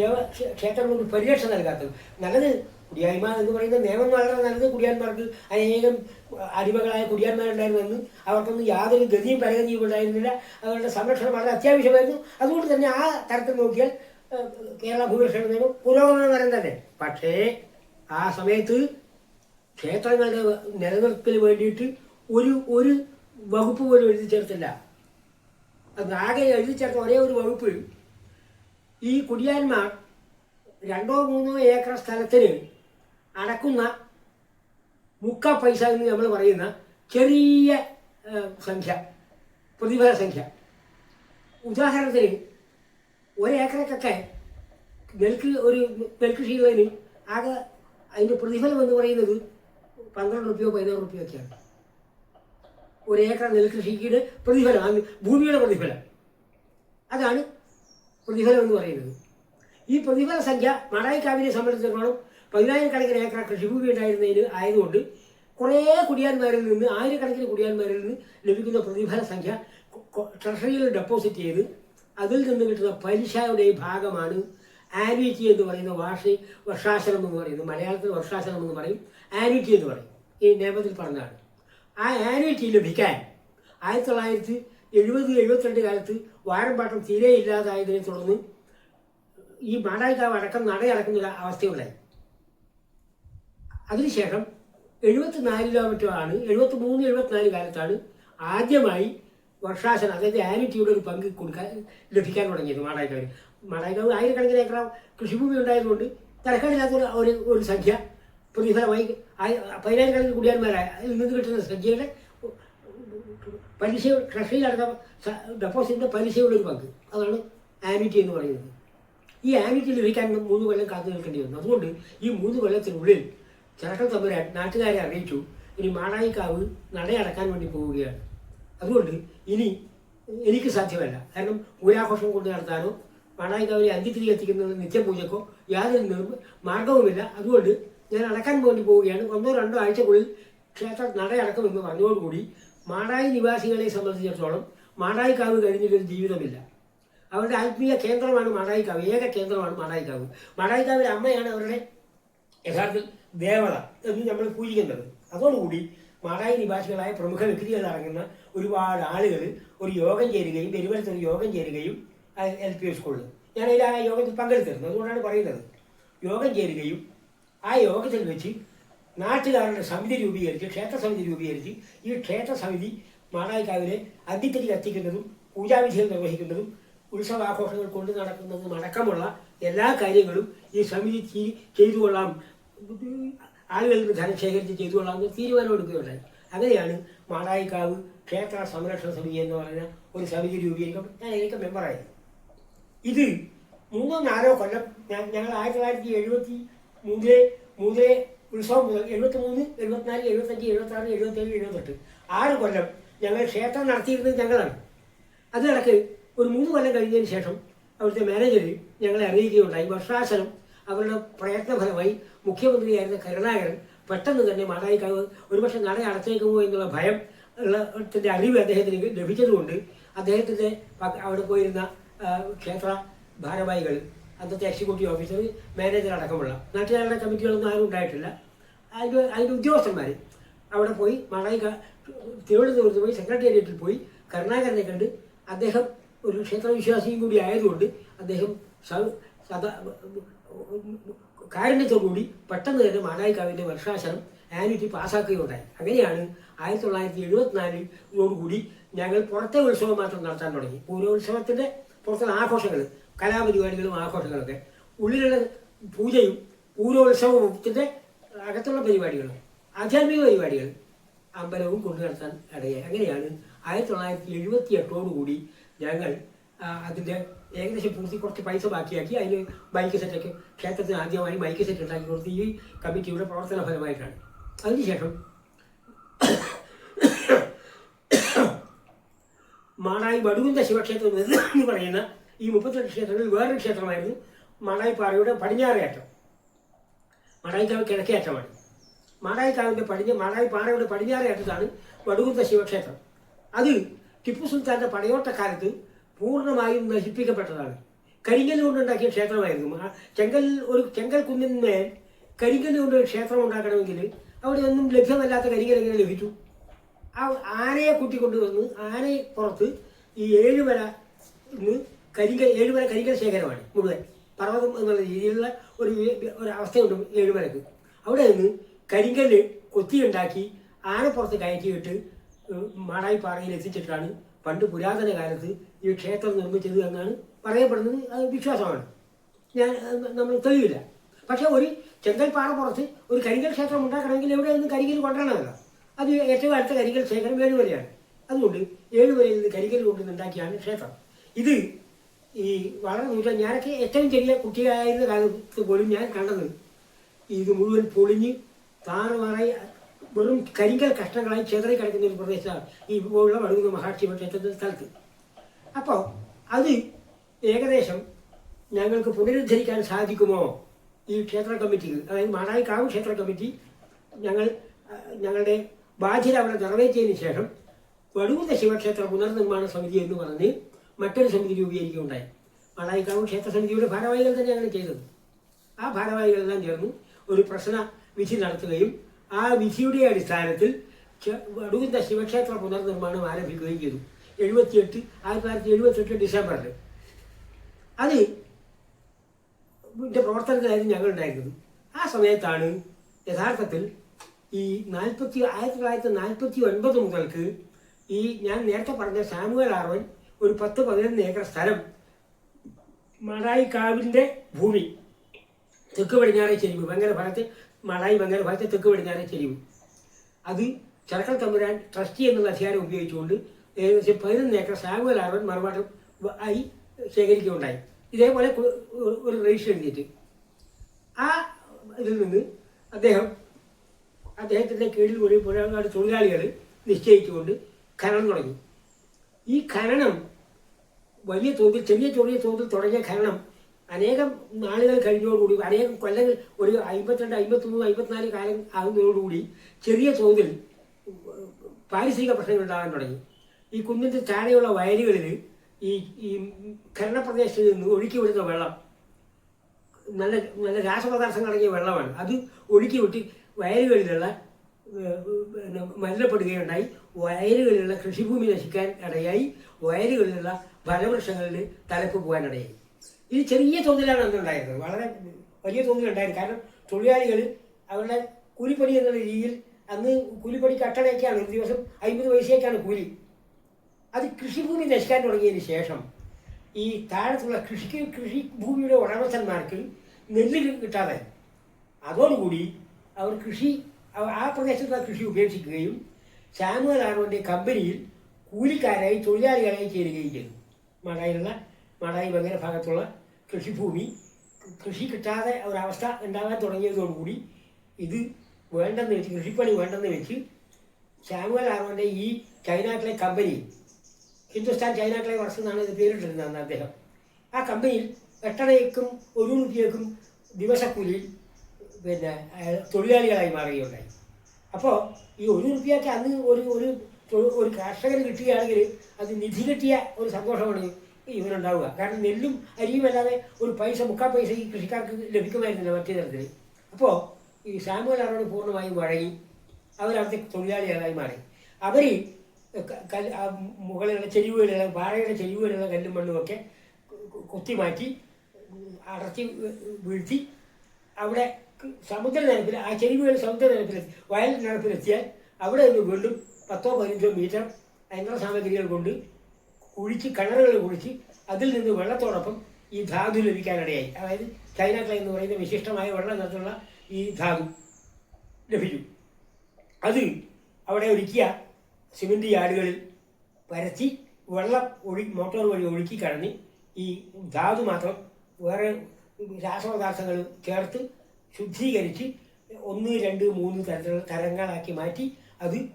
ദേവ ക്ഷേത്രങ്ങൾക്ക് പരിരക്ഷ നൽകാത്തത്. നല്ലത് കുടിയായ്മ എന്ന് പറയുന്ന നിയമം വളരെ നല്ലത് കുടിയാന്മാർക്ക് അനേകം അടിമകളായ കുടിയാന്മാരുണ്ടായിരുന്നെന്ന് അവർക്കൊന്നും യാതൊരു ഗതിയും പരഗതിയും ഉണ്ടായിരുന്നില്ല അവരുടെ സംരക്ഷണം വളരെ അത്യാവശ്യമായിരുന്നു. അതുകൊണ്ട് തന്നെ ആ തരത്തിൽ നോക്കിയാൽ കേരള ഭൂരിപക്ഷ നിയമം പുരോഗമന നരം തന്നെ. പക്ഷേ ആ സമയത്ത് ക്ഷേത്രങ്ങളുടെ നിലനിർത്തിന് വേണ്ടിയിട്ട് ഒരു ഒരു വകുപ്പ് പോലും എഴുതി ചേർത്തില്ല. അത് ആകെ എഴുതി ചേർത്ത ഒരേ ഒരു വകുപ്പ്. ഈ കുടിയാന്മാർ രണ്ടോ മൂന്നോ ഏക്കർ സ്ഥലത്തിന് അടക്കുന്ന മുക്ക പൈസ എന്ന് നമ്മൾ പറയുന്ന ചെറിയ സംഖ്യ പ്രതിഫല സംഖ്യ. ഉദാഹരണത്തിന് ഒരേക്കറക്കൊക്കെ നെൽക്ക് ഒരു നെൽകൃഷിയുള്ളതിന് ആകെ അതിന്റെ പ്രതിഫലം എന്ന് പറയുന്നത് പന്ത്രണ്ട് റുപ്യോ പതിനാറ് റുപ്യോ ഒക്കെയാണ്. ഒരു ഏക്കർ നെൽകൃഷിക്ക് പ്രതിഫലം ഭൂമിയുടെ പ്രതിഫലം. അതാണ് പ്രതിഫലം എന്ന് പറയുന്നത്. ഈ പ്രതിഫല സംഖ്യ മടായിക്കാവിനെ സംബന്ധിച്ചിടത്തോളം പതിനായിരക്കണക്കിന് ഏക്കർ കൃഷിഭൂമി ഉണ്ടായിരുന്നതിന് ആയതുകൊണ്ട് കുറേ കുടിയാന്മാരിൽ നിന്ന് ആയിരക്കണക്കിന് കുടിയാന്മാരിൽ നിന്ന് ലഭിക്കുന്ന പ്രതിഫല സംഖ്യ ട്രഷറിയിൽ ഡെപ്പോസിറ്റ് ചെയ്ത് അതിൽ നിന്ന് കിട്ടുന്ന പലിശയുടെ ഭാഗമാണ് ആനുറ്റി എന്ന് പറയുന്ന വാർഷിക വർഷാശനം എന്ന് പറയുന്നത്. മലയാളത്തിൽ വർഷാശനം എന്ന് പറയും. ആനുറ്റി എന്ന് പറയും. ഈ നിയമത്തിൽ പറഞ്ഞതാണ്. ആ ആനുറ്റി ലഭിക്കാൻ ആയിരത്തി തൊള്ളായിരത്തി എഴുപത് എഴുപത്തിരണ്ട് കാലത്ത് വാരമ്പാട്ടം തീരെ ഇല്ലാതായതിനെ തുടർന്ന് ഈ മാടായിക്കാവ് അടക്കം നടയടക്കുന്ന അവസ്ഥയുണ്ടായി. അതിനുശേഷം എഴുപത്തിനാലിലോ മറ്റോ ആണ് എഴുപത്തി മൂന്ന് എഴുപത്തിനാല് കാലത്താണ് ആദ്യമായി വർഷാശനം അതായത് ആനിറ്റിയുടെ ഒരു പങ്ക് കൊടുക്കാൻ ലഭിക്കാൻ തുടങ്ങിയത് മാടായിക്കാവ് മാടായിക്കാവ് ആയിരക്കണക്കിന് ഏക്കർ കൃഷിഭൂമി ഉണ്ടായതുകൊണ്ട് തിരക്കടില്ലാത്ത ഒരു- ഒരു സംഖ്യ. പ്രതിഫലമായി പതിനായിരം പതിനായിരക്കണക്കിന് കുടിയാന്മാരായ. നിന്ന് കിട്ടുന്ന സംഖ്യയുടെ പലിശ ട്രഷറിയിലടക്കം ഡെപ്പോസിറ്റിന്റെ പലിശയുടെ ഒരു പങ്ക്. അതാണ് ആനിറ്റി എന്ന് പറയുന്നത്. ഈ ആനിറ്റി ലഭിക്കാൻ മൂന്ന് കൊല്ലം കാത്തു നിൽക്കേണ്ടി വന്നു. അതുകൊണ്ട് ഈ മൂന്ന് കൊല്ലത്തിനുള്ളിൽ ചെറുക്കൽ തമ്പുരാൻ നാട്ടുകാരെ അറിയിച്ചു. ഇനി മാടായിക്കാവ് നടയടക്കാൻ വേണ്ടി പോവുകയാണ്. അതുകൊണ്ട് ഇനി എനിക്ക് സാധ്യമല്ല. കാരണം ഊരാഘോഷം കൊണ്ട് നടത്താനോ മാടായിക്കാവിലെ അന്ത്യത്തിരി എത്തിക്കുന്നത് നിത്യപൂജക്കോ യാതൊരു നിർമ്മ മാർഗവുമില്ല. അതുകൊണ്ട് ഞാൻ അടക്കാൻ വേണ്ടി പോവുകയാണ്. ഒന്നോ രണ്ടോ ആഴ്ചക്കുള്ളിൽ ക്ഷേത്ര നടയടക്കമെന്ന് പറഞ്ഞതോടുകൂടി മാടായി നിവാസികളെ സംബന്ധിച്ചിടത്തോളം മാടായിക്കാവ് കഴിഞ്ഞിട്ടൊരു ജീവിതമില്ല. അവരുടെ ആത്മീയ കേന്ദ്രമാണ് മാടായിക്കാവ് ഏക കേന്ദ്രമാണ് മാടായിക്കാവ് മാടായിക്കാവിലെ അമ്മയാണ് അവരുടെ യഥാർത്ഥത്തിൽ ദേവത എന്ന് നമ്മൾ പൂജിക്കുന്നത് അതോടുകൂടി മാടായി നിവാസികളായ പ്രമുഖ വ്യക്തികൾ അടങ്ങുന്ന ഒരുപാട് ആളുകൾ ഒരു യോഗം ചേരുകയും പെരുവലത്ത് ഒരു യോഗം ചേരുകയും എൽ പി സ്കൂളിൽ ഞാൻ അതിൽ ആ യോഗത്തിൽ പങ്കെടുത്തിരുന്നു. അതുകൊണ്ടാണ് പറയുന്നത്. യോഗം ചേരുകയും ആ യോഗത്തിൽ വെച്ച് നാട്ടുകാരുടെ സമിതി രൂപീകരിച്ച് ക്ഷേത്ര സമിതി രൂപീകരിച്ച് ഈ ക്ഷേത്ര സമിതി മാടായിക്കാവിലെ അന്ത്യത്തിരി കത്തിക്കുന്നതും പൂജാവിധികൾ നിർവഹിക്കുന്നതും ഉത്സവാഘോഷങ്ങൾ കൊണ്ട് നടക്കുന്നതും അടക്കമുള്ള എല്ലാ കാര്യങ്ങളും ഈ സമിതി ചെയ്തുകൊള്ളാം. ചെയ്തു കൊള്ളാം ആളുകളിൽ നിന്ന് ധനം ശേഖരിച്ച് ചെയ്തു കൊള്ളാം എന്ന് തീരുമാനമെടുക്കുകയുണ്ടായി അങ്ങനെയാണ് മാടായിക്കാവ് ക്ഷേത്ര സംരക്ഷണ സമിതി എന്ന് പറയുന്ന ഒരു സമിതി രൂപീകരിക്കും ഞാൻ അതിലേക്ക് മെമ്പറായിരുന്നു ഇത് മൂന്നോ നാലോ കൊല്ലം ഞാൻ ഞങ്ങൾ ആയിരത്തി തൊള്ളായിരത്തി എഴുപത്തി മൂന്നിലെ മൂന്നിലെ ഉത്സവം മുതൽ എഴുപത്തി മൂന്ന് എഴുപത്തിനാല് എഴുപത്തഞ്ച് എഴുപത്തി ആറ് എഴുപത്തേഴ് എഴുപത്തെട്ട് ആറ് കൊല്ലം ഞങ്ങൾ ക്ഷേത്രം നടത്തിയിരുന്നത് ഞങ്ങളാണ്. അത് കണക്ക് ഒരു മൂന്ന് കൊല്ലം കഴിഞ്ഞതിന് ശേഷം അവിടുത്തെ മാനേജർ ഞങ്ങളെ അറിയിക്കുകയുണ്ടായി. വർഷാസനം അവരുടെ പ്രയത്നഫലമായി മുഖ്യമന്ത്രിയായിരുന്ന കരുണാകരൻ പെട്ടെന്ന് തന്നെ മാടായിക്കാവ് ഒരുപക്ഷെ നട അടച്ചേക്കുമോ എന്നുള്ള ഭയം ഉള്ളത്തിന്റെ അറിവ് അദ്ദേഹത്തിന് ലഭിച്ചതുകൊണ്ട് അദ്ദേഹത്തിന്റെ അവിടെ പോയിരുന്ന ക്ഷേത്ര ഭാരവാഹികൾ അന്നത്തെ എക്സിക്യൂട്ടീവ് ഓഫീസർ മാനേജർ അടക്കമുള്ള നാട്ടുകാരുടെ കമ്മിറ്റികളൊന്നും ആരും ഉണ്ടായിട്ടില്ല. അതിന്റെ അതിന്റെ ഉദ്യോഗസ്ഥന്മാർ അവിടെ പോയി മണായി തിരുവനന്തപുരത്ത് പോയി സെക്രട്ടേറിയറ്റിൽ പോയി കരുണാകരനെ കണ്ട് അദ്ദേഹം ഒരു ക്ഷേത്രവിശ്വാസിയും കൂടി ആയതുകൊണ്ട് അദ്ദേഹം സദാ കാരുണ്യത്തോടുകൂടി പെട്ടെന്ന് തന്നെ മാടായിക്കാവിന്റെ വർഷാശനം ആനുറ്റി പാസ്സാക്കുകയുണ്ടായി. അങ്ങനെയാണ് ആയിരത്തി തൊള്ളായിരത്തി എഴുപത്തിനാലിനോടുകൂടി ഞങ്ങൾ പുറത്തെ ഉത്സവം മാത്രം നടത്താൻ തുടങ്ങി. പൂരോത്സവത്തിന്റെ പുറത്തുള്ള ആഘോഷങ്ങൾ കലാപരിപാടികളും ആഘോഷങ്ങളൊക്കെ ഉള്ളിലുള്ള പൂജയും പൂരോത്സവത്തിന്റെ അകത്തുള്ള പരിപാടികളും ആധ്യാത്മിക പരിപാടികൾ അമ്പലവും കൊണ്ടു നടത്താൻ ഇടയായി. അങ്ങനെയാണ് ആയിരത്തി തൊള്ളായിരത്തി എഴുപത്തി എട്ടോടുകൂടി ഞങ്ങൾ അതിന്റെ ഏകദേശം പൂർത്തി കുറച്ച് പൈസ ബാക്കിയാക്കി അതിന് ബൈക്ക് സെറ്റൊക്കെ ക്ഷേത്രത്തിന് ആദ്യമായി ബൈക്ക് സെറ്റ് ഉണ്ടാക്കി കൊടുത്ത് ഈ കമ്മിറ്റിയുടെ പ്രവർത്തന ഫലമായിട്ടാണ്. അതിനുശേഷം മാടായി വടുവിന്ത ശിവക്ഷേത്രം എന്ന് പറയുന്ന ഈ മുപ്പത്തെട്ട് ക്ഷേത്രങ്ങളിൽ വേറൊരു ക്ഷേത്രമായിരുന്നു മാടായിപ്പാറയുടെ പടിഞ്ഞാറേറ്റം മാടായിക്കാവ് കിഴക്കേറ്റമാണ് മാടായിക്കാവിന്റെ പടിഞ്ഞ മാടായിപ്പാറയുടെ പാറയുടെ അറ്റത്താണ് വടുകുന്ന ശിവക്ഷേത്രം. അത് ടിപ്പു സുൽത്താന്റെ പടയോട്ടക്കാലത്ത് പൂർണമായും നശിപ്പിക്കപ്പെട്ടതാണ്. കരിങ്കല്ല് കൊണ്ടുണ്ടാക്കിയ ക്ഷേത്രമായിരുന്നു. ചെങ്കൽ ഒരു ചെങ്കൽ കുന്നിന്മേൽ കരിങ്കല്ല് കൊണ്ട് ഒരു ക്ഷേത്രം ഉണ്ടാക്കണമെങ്കിൽ അവിടെ ഒന്നും ലഭ്യമല്ലാത്ത കരിങ്കൽ എങ്ങനെ ലഭിച്ചു? ആ ആനയെ കൂട്ടിക്കൊണ്ട് വന്ന് ആനയെ പുറത്ത് ഈ ഏഴുമല കരിങ്കൽ ഏഴുമല കരിങ്കൽ ശേഖരമാണ് മുഴുവൻ. പർവതം എന്നുള്ള രീതിയിലുള്ള ഒരു ഒരു അവസ്ഥയുണ്ട് ഏഴുമലക്ക്. അവിടെ നിന്ന് കരിങ്കല്ല് കൊത്തിയുണ്ടാക്കി പുറത്ത് കയറ്റിയിട്ട് മാടായി മാടായിപ്പാറയിൽ എത്തിച്ചിട്ടാണ് പണ്ട് പുരാതന കാലത്ത് ഈ ക്ഷേത്രം നിർമ്മിച്ചത് എന്നാണ് പറയപ്പെടുന്നത്. അത് വിശ്വാസമാണ്. ഞാൻ നമ്മൾ തെളിവില്ല. പക്ഷെ ഒരു ചെങ്കൽപ്പാറ പുറത്ത് ഒരു കരിങ്കൽ ക്ഷേത്രം ഉണ്ടാക്കണമെങ്കിൽ എവിടെ നിന്ന് കരിങ്കൽ കൊണ്ടുവരണമല്ലോ അത് ഏറ്റവും അടുത്ത കരിങ്കൽ ശേഖരം ഏഴുവരെയാണ് അതുകൊണ്ട് ഏഴുവരയിൽ നിന്ന് കരിങ്കൽ കൊണ്ട് ഉണ്ടാക്കിയാണ് ക്ഷേത്രം. ഇത് ഈ വളരെ നൂറ്റാ ഞാനൊക്കെ ഏറ്റവും ചെറിയ കുട്ടിയായിരുന്ന കാലത്ത് പോലും ഞാൻ കണ്ടത് ഇത് മുഴുവൻ പൊളിഞ്ഞ് താറുമാറായി വെറും കരിങ്കൽ കഷ്ണങ്ങളായി ചെതറി കിടക്കുന്ന ഒരു പ്രദേശമാണ് ഈ ഇപ്പോഴുള്ള വടുകുന്ന മഹാശിവ ക്ഷേത്രത്തിന്റെ സ്ഥലത്ത്. അപ്പോൾ അത് ഏകദേശം ഞങ്ങൾക്ക് പുനരുദ്ധരിക്കാൻ സാധിക്കുമോ? ഈ ക്ഷേത്ര കമ്മിറ്റിക്ക് അതായത് മാടായിക്കാവ് ക്ഷേത്ര കമ്മിറ്റി ഞങ്ങൾ ഞങ്ങളുടെ ബാധ്യത അവിടെ നിറവേറ്റിയതിന് ശേഷം വടുകുന്ന ശിവക്ഷേത്ര പുനർനിർമ്മാണ സമിതി എന്ന് പറഞ്ഞ് മറ്റൊരു സമിതി രൂപീകരിക്കുകയുണ്ടായി. മാടായിക്കാവ് ക്ഷേത്ര സമിതിയുടെ ഭാരവാഹികൾ തന്നെയാണ് ചെയ്തത്. ആ ഭാരവാഹികളെല്ലാം ചേർന്ന് ഒരു പ്രശ്ന വിധി നടത്തുകയും ആ വിധിയുടെ അടിസ്ഥാനത്തിൽ വടുകുന്ന ശിവക്ഷേത്ര പുനർനിർമ്മാണം ആരംഭിക്കുകയും ചെയ്തു. എഴുപത്തിയെട്ട് ആയിരത്തി തൊള്ളായിരത്തി എഴുപത്തെട്ട് ഡിസംബറിൽ അത് ഇതിന്റെ പ്രവർത്തനത്തിലായിരുന്നു ഞങ്ങൾ ഉണ്ടായിരുന്നത് ആ സമയത്താണ് യഥാർത്ഥത്തിൽ ഈ നാൽപ്പത്തി ആയിരത്തി തൊള്ളായിരത്തി നാൽപ്പത്തി ഒൻപത് മുതൽക്ക് ഈ ഞാൻ നേരത്തെ പറഞ്ഞ സാമുവൽ ആർവൻ ഒരു പത്ത് പതിനൊന്ന് ഏക്കർ സ്ഥലം മടായിക്കാവിന്റെ ഭൂമി തെക്ക് പടിഞ്ഞാറേ ചെരിവ് ഭയങ്കര ഭാഗത്ത് മടായി ഭയങ്കര ഭാഗത്ത് തെക്ക് പടിഞ്ഞാറേ ചെരിവ്. അത് ചരക്കൽ തമ്പുരാൻ ട്രസ്റ്റി എന്നുള്ള അധികാരം ഉപയോഗിച്ചുകൊണ്ട് ഏകദേശം പതിനൊന്ന് ഏക്കർ സാഗുവൽ ആർവൻ മറുപാട് ആയി ശേഖരിക്കുകയുണ്ടായി. ഇതേപോലെ ഒരു- റേഷ്യ എഴുതിയിട്ട്. ആ ഇതിൽ നിന്ന് അദ്ദേഹം അദ്ദേഹത്തിന്റെ കീഴിൽ ഒരു പുഴങ്ങാട് തൊഴിലാളികൾ നിശ്ചയിച്ചുകൊണ്ട് ഖനനം തുടങ്ങി. ഈ ഖനനം വലിയ തോതിൽ ചെറിയ ചെറിയ തോതിൽ തുടങ്ങിയ ഖനനം അനേകം നാളുകൾ കഴിഞ്ഞതോടുകൂടി അനേകം കൊല്ലങ്ങൾ ഒരു അമ്പത്തിരണ്ട് അമ്പത്തിമൂന്ന് അമ്പത്തിനാല് കാലം ആകുന്നതോടുകൂടി ചെറിയ തോതിൽ പാരിസ്ഥിതിക പ്രശ്നങ്ങൾ ഉണ്ടാകാൻ തുടങ്ങി. ഈ കുന്നിന്റെ താഴെയുള്ള വയലുകളിൽ ഈ ഈ ഖരണപ്രദേശത്ത് നിന്ന് ഒഴുക്കി വിടുന്ന വെള്ളം നല്ല നല്ല രാസപദാർത്ഥങ്ങൾ അടങ്ങിയ വെള്ളമാണ്. അത് ഒഴുക്കി വിട്ട് വയലുകളിലുള്ള മലിനപ്പെടുകയുണ്ടായി. വയലുകളിലുള്ള കൃഷിഭൂമി നശിക്കാൻ ഇടയായി. വയലുകളിലുള്ള ഫലവൃക്ഷങ്ങളിൽ തലപ്പ് പോകാൻ ഇടയായി. ഇത് ചെറിയ തോതിലാണ് അന്നുണ്ടായത് വളരെ വലിയ തോതിലുണ്ടായിരുന്നു കാരണം തൊഴിലാളികൾ അവരുടെ കൂലിപ്പണി എന്നുള്ള രീതിയിൽ അന്ന് കൂലിപ്പണി കട്ടടയൊക്കെയാണ് ഒരു ദിവസം അമ്പത് പൈസയൊക്കെയാണ് കൂലി. അത് കൃഷിഭൂമി നശിക്കാൻ തുടങ്ങിയതിന് ശേഷം ഈ താഴത്തുള്ള കൃഷിക്ക് കൃഷിഭൂമിയുടെ ഉടമസ്ഥന്മാർക്ക് നെല്ല് കിട്ടാതെ. അതോടുകൂടി അവർ കൃഷി ആ പ്രദേശത്തുള്ള കൃഷി ഉപേക്ഷിക്കുകയും സാമുവൽ ആർവന്റെ കമ്പനിയിൽ കൂലിക്കാരായി തൊഴിലാളികളായി ചേരുകയും ചെയ്തു. മടായിലുള്ള മടായി മംഗല ഭാഗത്തുള്ള കൃഷിഭൂമി കൃഷി കിട്ടാതെ ഒരവസ്ഥ ഉണ്ടാകാൻ തുടങ്ങിയതോടുകൂടി ഇത് വേണ്ടെന്ന് വെച്ച് കൃഷിപ്പണി വേണ്ടെന്ന് വെച്ച് സാമുവൽ ആർവന്റെ ഈ ചൈനാട്ടിലെ company Hindustan China clay works എന്നാണ് ഇത് പേരിട്ടിരുന്നത് അന്ന് അദ്ദേഹം. ആ കമ്പനിയിൽ എട്ടണയ്ക്കും ഒരു റുപ്യക്കും ദിവസക്കൂലിയിൽ പിന്നെ തൊഴിലാളികളായി മാറുകയുണ്ടായി. അപ്പോൾ ഈ ഒരു റുപ്യക്ക് അന്ന് ഒരു ഒരു ഒരു കർഷകന് കിട്ടുകയാണെങ്കിൽ അത് നിധി കിട്ടിയ ഒരു സന്തോഷമാണ് ഇവനുണ്ടാവുക. കാരണം നെല്ലും അരിയും അല്ലാതെ ഒരു പൈസ മുക്കാൽ പൈസ ഈ കൃഷിക്കാർക്ക് ലഭിക്കുമായിരുന്നില്ല മറ്റേ തരത്തിൽ അപ്പോൾ ഈ സാമുവൽ അറോട് പൂർണമായും വഴങ്ങി അവരവിടുത്തെ തൊഴിലാളികളായി മാറി. അവർ കല്ല് ആ മുകളിലുള്ള ചെരിവുകളിലുള്ള വാഴയുടെ ചെരിവുകളിലുള്ള കല്ലും മണ്ണുമൊക്കെ കുത്തി മാറ്റി അടർത്തി വീഴ്ത്തി അവിടെ സമുദ്രനിരപ്പിൽ ആ ചെരിവുകൾ സമുദ്ര നിരപ്പിലെത്തി വയൽ നിരപ്പിലെത്തിയാൽ അവിടെ നിന്ന് വീണ്ടും പത്തോ പതിനഞ്ചോ മീറ്റർ യന്ത്ര സാമഗ്രികൾ കൊണ്ട് കുഴിച്ച് കിണറുകൾ കുഴിച്ച് അതിൽ നിന്ന് വെള്ളത്തോടൊപ്പം ഈ ധാതു ലഭിക്കാനിടയായി. അതായത് ചൈന ക്ലൈ എന്ന് പറയുന്ന വിശിഷ്ടമായ വെള്ളം നിറത്തുള്ള ഈ ധാതു ലഭിച്ചു. അത് അവിടെ ഒരുക്കിയ സിമന്റ് യാർഡുകളിൽ പരത്തി വെള്ളം ഒഴി മോട്ടോർ വഴി ഒഴുക്കി കടന്ന് ഈ ധാതു മാത്രം വേറെ രാസപദാർത്ഥങ്ങൾ ചേർത്ത് ശുദ്ധീകരിച്ച് ഒന്ന് രണ്ട് മൂന്ന് തരത്തിലുള്ള തരങ്ങളാക്കി മാറ്റി അത് ഈ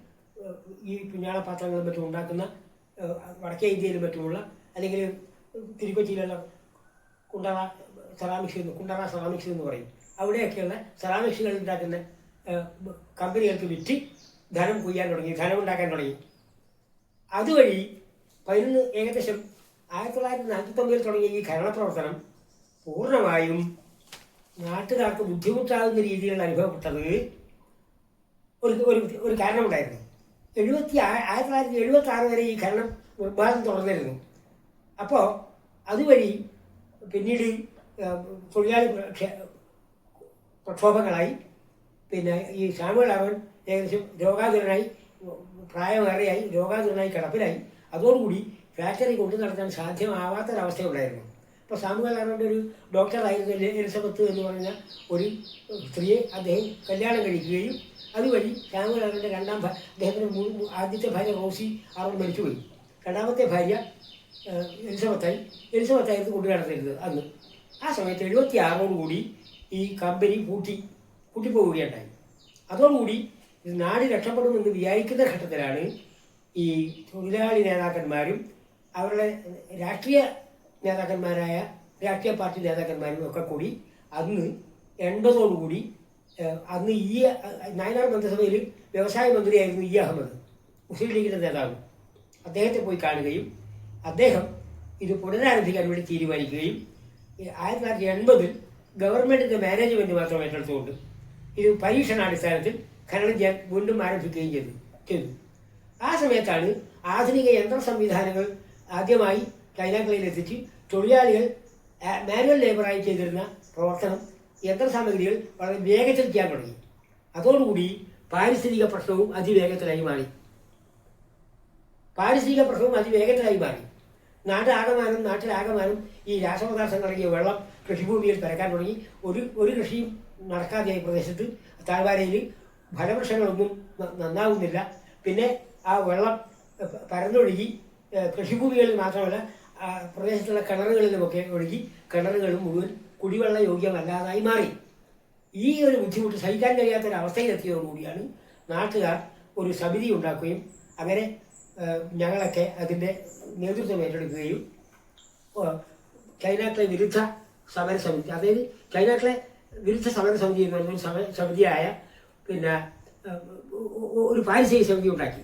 ഈ പുഞ്ഞാളപാത്രങ്ങളും മറ്റും ഉണ്ടാക്കുന്ന വടക്കേ ഇന്ത്യയിലും മറ്റുമുള്ള അല്ലെങ്കിൽ തിരുക്കൊച്ചിയിലുള്ള കുണ്ടറ സെറാമിക്സ് എന്ന് കുണ്ടറ സെറാമിക്സ് എന്ന് പറയും. അവിടെയൊക്കെയുള്ള സെറാമിക്സുകൾ ഉണ്ടാക്കുന്ന കമ്പനികൾക്ക് വിറ്റ് ധനം കൊയ്യാൻ തുടങ്ങി ധനം ഉണ്ടാക്കാൻ തുടങ്ങി. അതുവഴി പതിനൊന്ന് ഏകദേശം ആയിരത്തി തൊള്ളായിരത്തി നാൽപ്പത്തൊമ്പതിൽ തുടങ്ങിയ ഈ ഖനന പ്രവർത്തനം പൂർണമായും നാട്ടുകാർക്ക് ബുദ്ധിമുട്ടാകുന്ന രീതിയിൽ അനുഭവപ്പെട്ടത് ഒരു ഒരു ഒരു കാരണമുണ്ടായിരുന്നു. എഴുപത്തി ആയിരത്തി തൊള്ളായിരത്തി എഴുപത്തി ആറ് വരെ ഈ ഖനനം നിർബാധം തുടർന്നിരുന്നു. അപ്പോൾ അതുവഴി പിന്നീട് തൊഴിലാളി പ്രക്ഷ- പ്രക്ഷോഭങ്ങളായി. പിന്നെ ഈ സാമുവൽ അവൻ ഏകദേശം രോഗാതുരനായി പ്രായമേറെയായി രോഗാതുരനായി കിടപ്പിലായി. അതോടുകൂടി ഫാക്ടറി കൊണ്ടു നടത്താൻ സാധ്യമാവാത്തൊരവസ്ഥയുണ്ടായിരുന്നു. ഇപ്പോൾ സാമുവൽ കാരണത്തിന്റെ ഒരു ഡോക്ടറായിരുന്നു എലി- എലിസബത്ത് എന്ന് പറഞ്ഞ ഒരു സ്ത്രീയെ അദ്ദേഹം കല്യാണം കഴിക്കുകയും അതുവഴി സാമുവൽ കാരണത്തിന്റെ രണ്ടാം അദ്ദേഹത്തിന്റെ ആദ്യത്തെ ഭാര്യ റോസി അവർ മരിച്ചുപോയി. രണ്ടാമത്തെ ഭാര്യ എലിസബത്തായി. എലിസബത്തായിരുന്നു കൊണ്ടു നടത്തിയിരുന്നത് അന്ന്. ആ സമയത്ത് എഴുപത്തി ആറോടുകൂടി ഈ കമ്പനി പൂട്ടി പൂട്ടിപ്പോവുകയുണ്ടായി. അതോടുകൂടി നാട് രക്ഷപ്പെടുമെന്ന് വിചാരിക്കുന്ന ഘട്ടത്തിലാണ് ഈ തൊഴിലാളി നേതാക്കന്മാരും അവരുടെ രാഷ്ട്രീയ നേതാക്കന്മാരായ രാഷ്ട്രീയ പാർട്ടി നേതാക്കന്മാരും ഒക്കെ കൂടി അന്ന് എൺപതോടുകൂടി അന്ന് ഈ നയനാട് മന്ത്രിസഭയിൽ വ്യവസായ മന്ത്രിയായിരുന്നു ഇ അഹമ്മദ് മുസ്ലിം ലീഗിന്റെ നേതാവ്. അദ്ദേഹത്തെ പോയി കാണുകയും അദ്ദേഹം ഇത് പുനരാരംഭിക്കാൻ വേണ്ടി തീരുമാനിക്കുകയും ആയിരത്തി തൊള്ളായിരത്തി എൺപതിൽ ഗവൺമെന്റിന്റെ മാനേജ്മെന്റ് മാത്രം ഏറ്റെടുത്തുകൊണ്ട് ഇത് പരീക്ഷണാടിസ്ഥാനത്തിൽ ഖനനം ചെയ്യാൻ വീണ്ടും ആരംഭിക്കുകയും ചെയ്തു ചെയ്തു. ആ സമയത്താണ് ആധുനിക യന്ത്ര സംവിധാനങ്ങൾ ആദ്യമായി ചൈനാക്കളിൽ എത്തിച്ച് തൊഴിലാളികൾ മാനുവൽ ലേബറായി ചെയ്തിരുന്ന പ്രവർത്തനം യന്ത്ര സാമഗ്രികൾ വളരെ വേഗത്തിൽ ചെയ്യാൻ തുടങ്ങി. അതോടുകൂടി പാരിസ്ഥിതിക പ്രശ്നവും അതിവേഗത്തിലായി മാറി. പാരിസ്ഥിതിക പ്രശ്നവും അതിവേഗത്തിലായി മാറി. നാട്ടാകമാനം നാട്ടിലാകമാനം ഈ രാസപദാർത്ഥങ്ങൾ അടങ്ങിയ വെള്ളം കൃഷിഭൂമിയിൽ പരക്കാൻ തുടങ്ങി. ഒരു ഒരു കൃഷിയും നടക്കാതെയായി പ്രദേശത്ത് താഴ്വാരയിൽ ഫലവൃക്ഷങ്ങളൊന്നും നന്നാകുന്നില്ല പിന്നെ ആ വെള്ളം പരന്നൊഴുകി കൃഷിഭൂമികളിൽ മാത്രമല്ല പ്രദേശത്തുള്ള കിണറുകളിലുമൊക്കെ ഒഴുകി കിണറുകളും മുഴുവൻ കുടിവെള്ള യോഗ്യമല്ലാതായി മാറി. ഈ ഒരു ബുദ്ധിമുട്ട് സഹിക്കാൻ കഴിയാത്തൊരവസ്ഥയിലെത്തിയതോടുകൂടിയാണ് നാട്ടുകാർ ഒരു സമിതി ഉണ്ടാക്കുകയും അങ്ങനെ ഞങ്ങളൊക്കെ അതിന്റെ നേതൃത്വം ഏറ്റെടുക്കുകയും ചൈനാക്കളെ വിരുദ്ധ സമരസമിതി അതായത് ചൈനാക്കളെ വിരുദ്ധ സമരസമിതി എന്ന് പറയുന്ന ഒരു സമ സമിതിയായ പിന്നെ ഒരു പാരിസ്ഥിതിക സമിതി ഉണ്ടാക്കി.